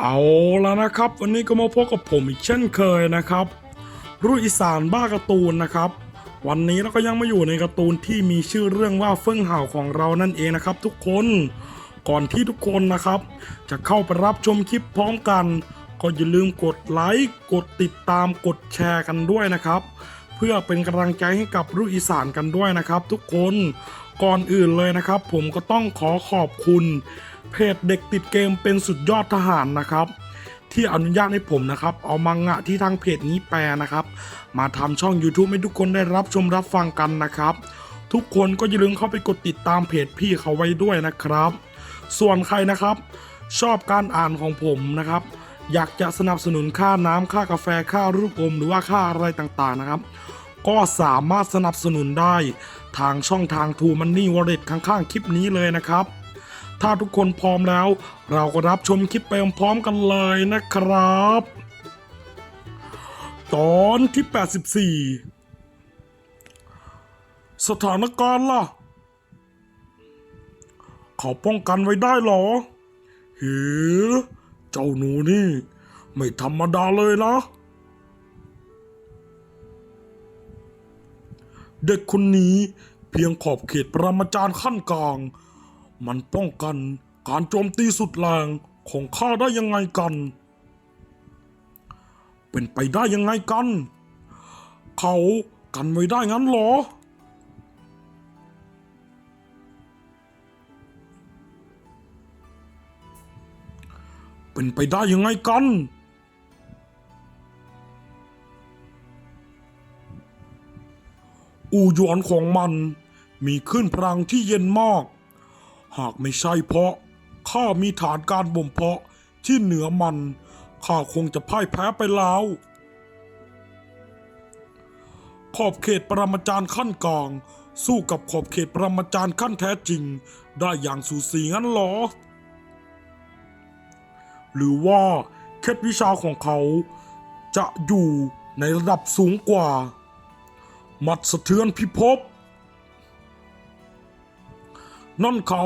เอาแล้วนะครับ วันนี้ก็มาพบกับผมอีกเช่นเคยนะครับ รุ่ยอีสานบ้าการ์ตูนนะครับ วันนี้เราก็ยังมาอยู่ในการ์ตูนที่มีชื่อเรื่องว่าเฟื่องเห่าของเรานั่นเองนะครับ ทุกคนก่อนที่ทุกคนนะครับ จะเข้าไปรับชมคลิปพร้อมกัน ก็อย่าลืมกดไลค์กดติดตามกดแชร์กันด้วยนะครับ เพื่อเป็นกำลังใจให้กับรุ่ยอีสานกันด้วยนะครับ ทุกคน ก่อนอื่นเลยนะครับ ผมก็ต้องขอขอบคุณ เพจเด็กติดเกมเป็นสุดยอดทหารนะครับ ที่อนุญาตให้ผมนะครับ เอามังงะที่ทางเพจนี้แปลนะครับ มาทำช่อง YouTube ให้ทุกคนได้รับชมรับฟังกันนะครับ ทุกคนก็อย่าลืมเข้าไปกดติดตามเพจพี่เขาไว้ด้วยนะครับ ส่วนใครนะครับ ชอบการอ่านของผมนะครับ อยากจะสนับสนุนค่าน้ำค่ากาแฟค่ารูปอมหรือว่าค่าอะไรต่างๆนะครับก็สามารถสนับสนุนได้ ทางช่องทางทูมันนี่วอลเล็ตข้างๆคลิปนี้เลยนะครับ ถ้าทุกคนพร้อมแล้ว เราก็รับชมคลิปไปพร้อมกันเลยนะครับ ตอนที่ 84 สถานการณ์ล่ะ เขาป้องกันไว้ได้หรอเฮ้เจ้าหนูนี่ ไม่ธรรมดาเลยนะ เด็กคนนี้เพียงขอบเขตปรมาจารย์ขั้นกลาง มันป้องกันการโจมตีสุดแรงของข้าได้ยังไงกัน เป็นไปได้ยังไงกัน เขากันไว้ได้งั้นหรอ เป็นไปได้ยังไงกัน อูหยวนของมัน มีขึ้นพลังที่เย็นมาก หากไม่ใช่เพราะข้ามีฐานการบ่มเพาะที่เหนือมันข้าคงจะพ่ายแพ้ไปแล้ว ขอบเขตปรมาจารย์ขั้นกลาง สู้กับขอบเขตปรมาจารย์ขั้นแท้จริง ได้อย่างสูสีงั้นหรอ หรือว่าเคล็ดวิชาของเขาจะอยู่ในระดับสูงกว่า หมัดสะเทือนพิภพ นั่นเขา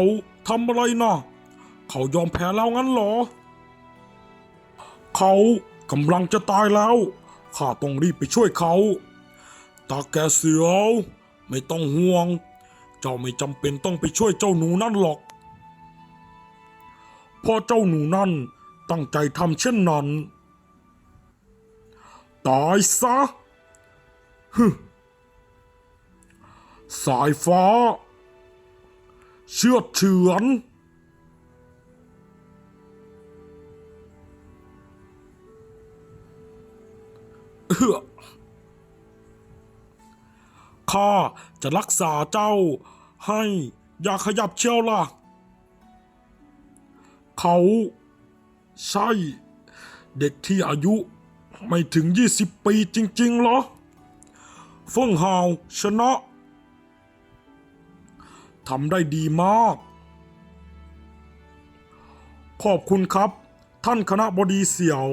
ทำอะไรนะเขายอมแพ้แล้วงั้นเหรอ เขากำลังจะตายแล้ว ข้าต้องรีบไปช่วยเขา ตาแกเสืยว ไม่ต้องห่วง เจ้าไม่จำเป็นต้องไปช่วยเจ้าหนูนั่นหรอกเพราะเจ้าหนูนั่นตั้งใจทำเช่นนั้น ตายซะ สายฟ้า เชือดเฉือน เอื้อข้าจะรักษาเจ้าให้อย่าขยับเชียวล่ะ เขาใช่ เด็กที่อายุไม่ถึง 20 ปีจริงๆเหรอเฟิ่งฮาวชนะ ทำได้ดีมาก ขอบคุณครับ ท่านคณะบดีเสี่ยว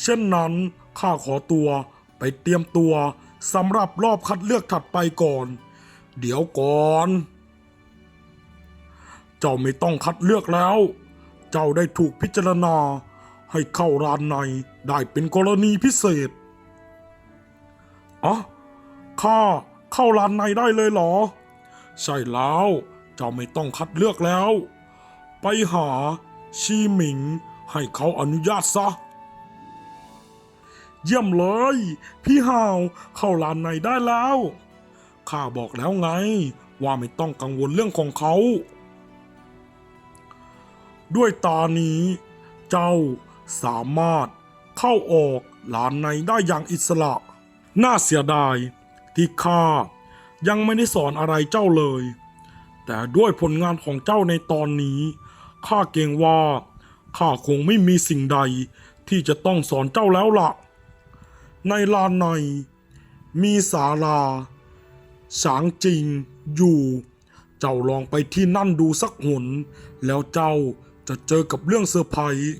เช่นนั้นข้าขอตัวไปเตรียมตัวสำหรับรอบคัดเลือกถัดไปก่อน เดี๋ยวก่อน เจ้าไม่ต้องคัดเลือกแล้ว เจ้าได้ถูกพิจารณา ให้เข้ารานในได้เป็นกรณีพิเศษอ๋อข้าเข้ารานในได้เลยเหรอ ใช่แล้วเจ้าไม่ต้องคัดเลือกแล้ว ไปหาชีหมิงให้เขาอนุญาตซะ เยี่ยมเลย พี่ห่าวเข้าลานในได้แล้ว ข้าบอกแล้วไง ว่าไม่ต้องกังวลเรื่องของเขา ด้วยตานี้ เจ้าสามารถเข้าออกลานในได้อย่างอิสระ น่าเสียดายที่ข้า ยังไม่ได้สอนอะไรเจ้าเลย แต่ด้วยผลงานของเจ้าในตอนนี้ ข้าเกรงว่า ข้าคงไม่มีสิ่งใดที่จะต้องสอนเจ้าแล้วล่ะ ในลานใน มีศาลา สางจริง อยู่ เจ้าลองไปที่นั่นดูสักหน แล้วเจ้าจะเจอกับเรื่องเซอร์ไพรส์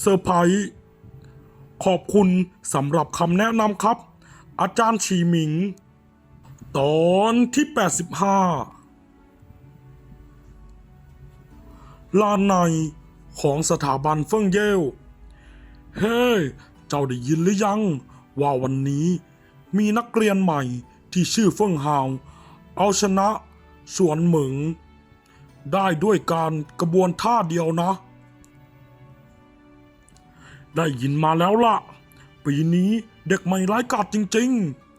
เซอร์ไพรส์ขอบคุณสำหรับคำแนะนำครับ อาจารย์ชีหมิง ตอนที่ 85 ลานในของสถาบันเฟิงเย่เฮ้ยเจ้าได้ยินหรือยัง ว่าวันนี้มีนักเรียนใหม่ที่ชื่อเฟิงฮาว เอาชนะสวนเหมิงได้ด้วยการกระบวนท่าเดียวนะ ได้ยินมาแล้วล่ะ ปีนี้เด็กใหม่ร้ายกาจจริง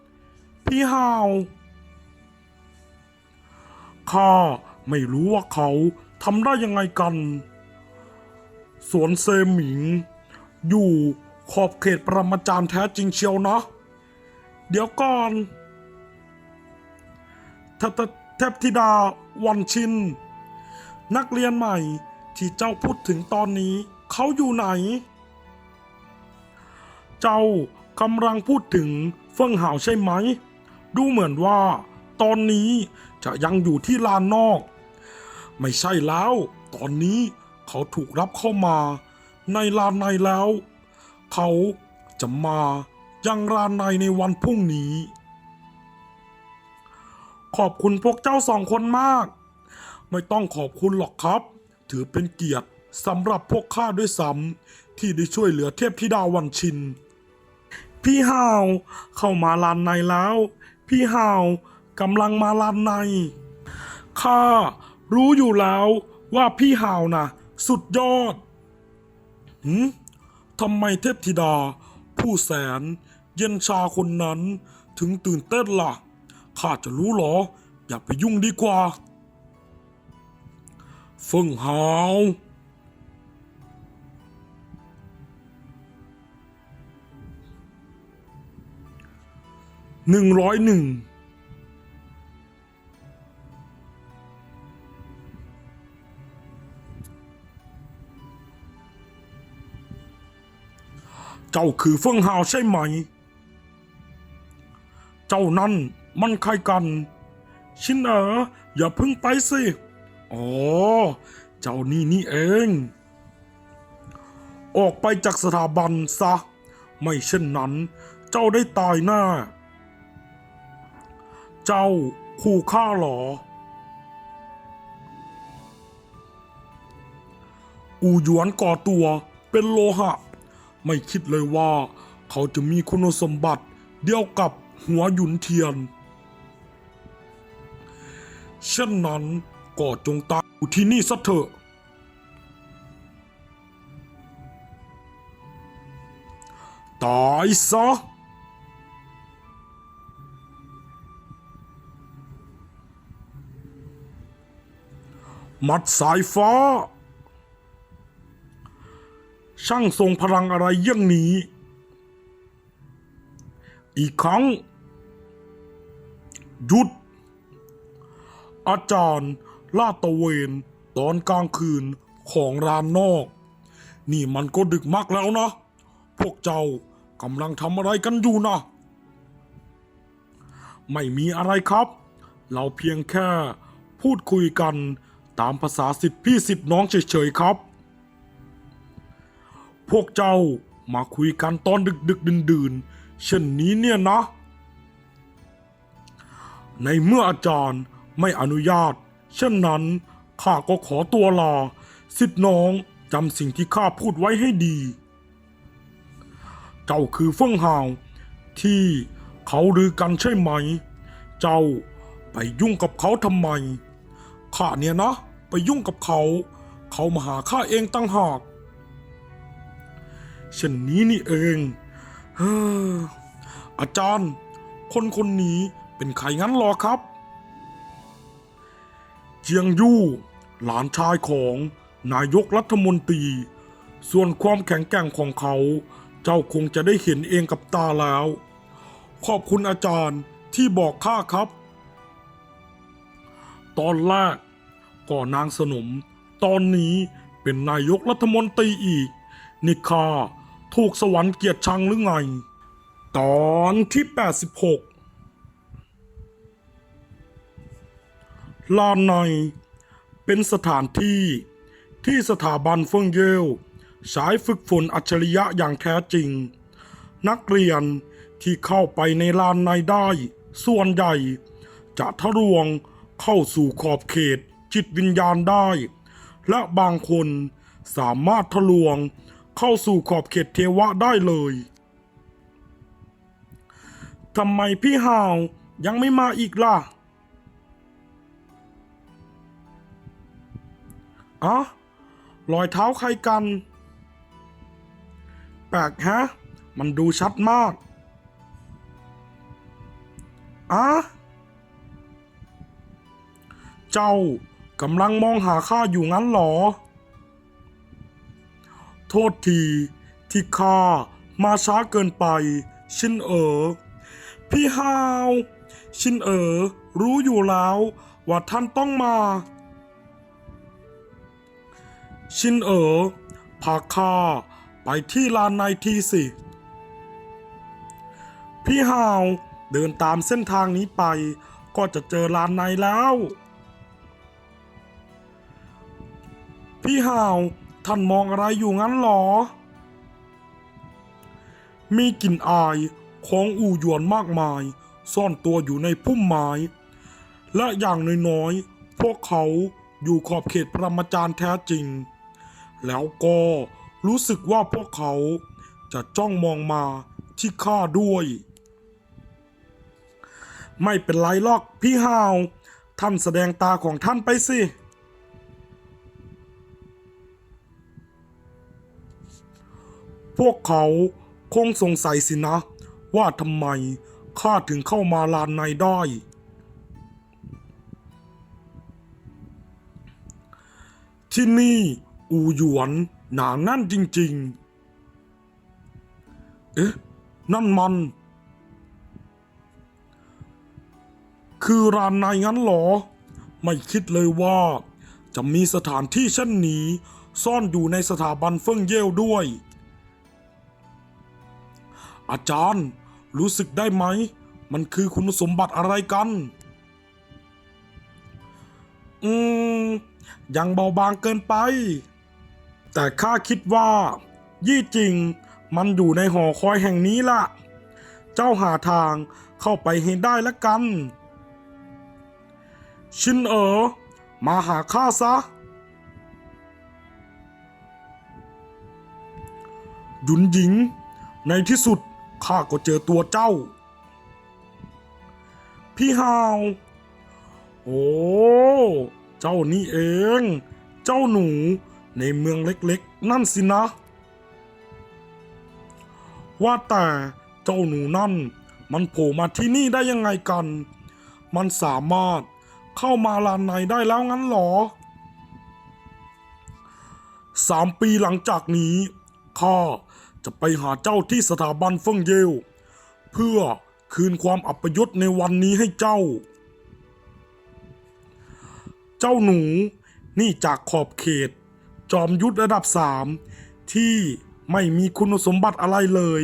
ๆ พี่ฮาว ข้าไม่รู้ว่าเขาทำได้ยังไงกัน สวนเซหมิง อยู่ขอบเขตปรมาจารย์แท้จริงเชียวนะ เดี๋ยวก่อนททเทพธิดาวันชิน นักเรียนใหม่ที่เจ้าพูดถึงตอนนี้ เขาอยู่ไหน เจ้ากำลังพูดถึงเฟิงหาวใช่ไหม ดูเหมือนว่า ตอนนี้จะยังอยู่ที่ลานนอก ไม่ใช่แล้ว ตอนนี้เขาถูกรับเข้ามา ในลานในแล้ว เขาจะมายังลานในในวันพรุ่งนี้ ขอบคุณพวกเจ้าสองคนมาก ไม่ต้องขอบคุณหรอกครับ ถือเป็นเกียรติสำหรับพวกข้าด้วยซ้ำที่ได้ช่วยเหลือเทพธิดาวันชิน พี่ฮาวเข้ามาลานในแล้ว พี่ฮาว กำลังมาลานใน ข้ารู้อยู่แล้วว่าพี่ฮาวนะสุดยอดหืมทำไมเทพธิดา ผู้แสน เย็นชาคนนั้น ถึงตื่นเต้นล่ะ ข้าจะรู้เหรอ อย่าไปยุ่งดีกว่าเฟิ่งหาวหนึ่งร้อยหนึ่ง จ้าคือเฟิ่งหาวใช่ไหม เจ้านั่นมันใครกัน ชินเอ๋ออย่าพิ่งไปสิ อ๋อ เจ้านี่นี่เอง ออกไปจากสถาบันซะ ไม่เช่นนั้น เจ้าได้ตายแน่เจ้าขู่ข้าเหรอ อูหยวนก่อตัวเป็นโลหะ ไม่คิดเลยว่า เขาจะมีคุณสมบัติเดียวกับหัวหยุนเทียน เช่นนั้นก็จงตายอยู่ที่นี่ซะเถอะ ตายซะมัดสายฟ้า ช่างทรงพลังอะไรเยี่ยงนี้ อีกครั้ง หยุด อาจารย์ลาดตะเวนตอนกลางคืนของร้านนอก นี่มันก็ดึกมากแล้วนะ พวกเจ้ากำลังทำอะไรกันอยู่นะ ไม่มีอะไรครับ เราเพียงแค่พูดคุยกันตามภาษาสิทธิพี่สิทธิน้องเฉยๆครับ พวกเจ้ามาคุยกันตอนดึกดึกดื่นดื่นๆเช่นนี้เนี่ยนะ ในเมื่ออาจารย์ไม่อนุญาต เช่นนั้นข้าก็ขอตัวลาสิทธิน้องจำสิ่งที่ข้าพูดไว้ให้ดี เจ้าคือเฟิ่งหาว ที่เขาลือกันใช่ไหม เจ้าไปยุ่งกับเขาทำไมข้าเนี่ยนะ ไปยุ่งกับเขา เขามาหาข้าเองตั้งหาก เช่นนี้นี่เองเออาจารย์ คนคนนี้เป็นใครงั้นหรอครับ เจียงยู่ หลานชายของนายกรัฐมนตรี ส่วนความแข็งแกร่งของเขา เจ้าคงจะได้เห็นเองกับตาแล้ว ขอบคุณอาจารย์ที่บอกข้าครับ ตอนแรกก็นางสนม ตอนนี้เป็นนายกรัฐมนตรีอีกนี่า ถูกสวรรค์เกียรติชังหรือไง ตอนที่ 86 ลานใน เป็นสถานที่ที่สถาบันเฟิงเย่ใช้ฝึกฝนอัจฉริยะอย่างแท้จริง นักเรียนที่เข้าไปในลานในได้ ส่วนใหญ่ จะทะลวงเข้าสู่ขอบเขตจิตวิญญาณได้ และบางคนสามารถทะลวง เข้าสู่ขอบเขตเทวะได้เลยทำไมพี่ห่าวยังไม่มาอีกล่ะอะรอยเท้าใครกัน แปลกฮะ มันดูชัดมากอะเจ้ากำลังมองหาข้าอยู่งั้นหรอ ษทีที่ข้ามาช้าเกินไป ชินเอ๋อพี่ฮาว ชินเอ๋อรู้อยู่แล้วว่าท่านต้องมา ชินเอ๋อพาข้าไปที่ลานในทีสิ พี่ฮาวเดินตามเส้นทางนี้ไป ก็จะเจอลานในแล้ว พี่ฮาว ท่านมองอะไรอยู่งั้นหรอ มีกลิ่นอายของอู่หยวนมากมาย ซ่อนตัวอยู่ในพุ่มไม้ และอย่างน้อยๆ พวกเขาอยู่ขอบเขตปรมาจารย์แท้จริง แล้วก็รู้สึกว่าพวกเขาจะจ้องมองมาที่ข้าด้วย ไม่เป็นไรหรอกพี่ฮาว ท่านแสดงตาของท่านไปสิ พวกเขาคงสงสัยสินะ ว่าทำไมข้าถึงเข้ามาลานในได้ ที่นี่อูหยวนหนาแน่นจริง ๆ เอ๊ะ นั่นมัน คือรานในงั้นหรอ ไม่คิดเลยว่า จะมีสถานที่เช่นนี้ ซ่อนอยู่ในสถาบันเฟิ่งเย่วด้วย อาจารย์ รู้สึกได้ไหม มันคือคุณสมบัติอะไรกัน อืม ยังเบาบางเกินไป แต่ข้าคิดว่า ยี่จริง มันอยู่ในหอคอยแห่งนี้ล่ะ เจ้าหาทางเข้าไปให้ได้ละกัน ชินเอ๋อมาหาข้าซะ หยุนหญิง ในที่สุด ข้าก็เจอตัวเจ้า พี่ฮาว โอ้ เจ้านี่เอง เจ้าหนูในเมืองเล็กๆ นั่นสินะ ว่าแต่เจ้าหนูนั่น มันโผล่มาที่นี่ได้ยังไงกัน มันสามารถเข้ามาลานในได้แล้วงั้นหรอสามปีหลังจากนี้ข้า จะไปหาเจ้าที่สถาบันเฟิงเยวเพื่อคืนความอัปยศในวันนี้ให้เจ้า เจ้าหนูนี่จากขอบเขต จอมยุทธระดับสามที่ไม่มีคุณสมบัติอะไรเลย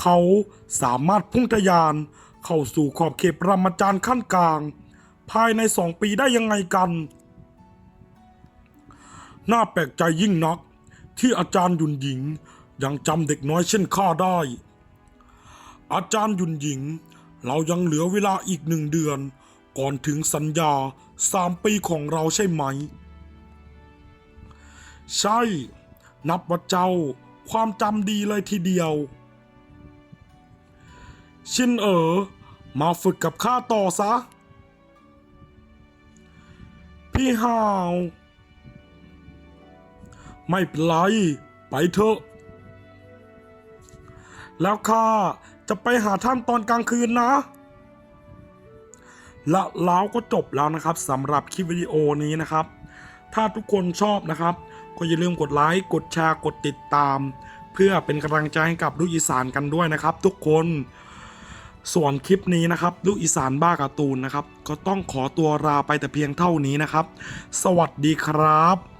เขาสามารถพุ่งทะยานเข้าสู่ขอบเขตปรมาจารย์ขั้นกลาง ภายในสองปีได้ยังไงกัน น่าแปลกใจยิ่งนักที่อาจารย์หยุนหญิง ยังจำเด็กน้อยเช่นข้าได้ อาจารย์ยุนหญิง เรายังเหลือเวลาอีกหนึ่งเดือน ก่อนถึงสัญญาสามปีของเราใช่ไหม ใช่ นับว่าเจ้าความจำดีเลยทีเดียว ชินเอ๋อมาฝึกกับข้าต่อซะ พี่ฮาว ไม่เป็นไร ไปเถอะ แล้วข้าจะไปหาท่านตอนกลางคืนนะ และแล้วก็จบแล้วนะครับสำหรับคลิปวิดีโอนี้นะครับ ถ้าทุกคนชอบนะครับ ก็อย่าลืมกดไลค์กดแชร์กดติดตาม เพื่อเป็นกำลังใจให้กับลูกอีสานกันด้วยนะครับ ทุกคนส่วนคลิปนี้นะครับลูกอีสานบ้าการ์ตูนนะครับ ก็ต้องขอตัวลาไปแต่เพียงเท่านี้นะครับ สวัสดีครับ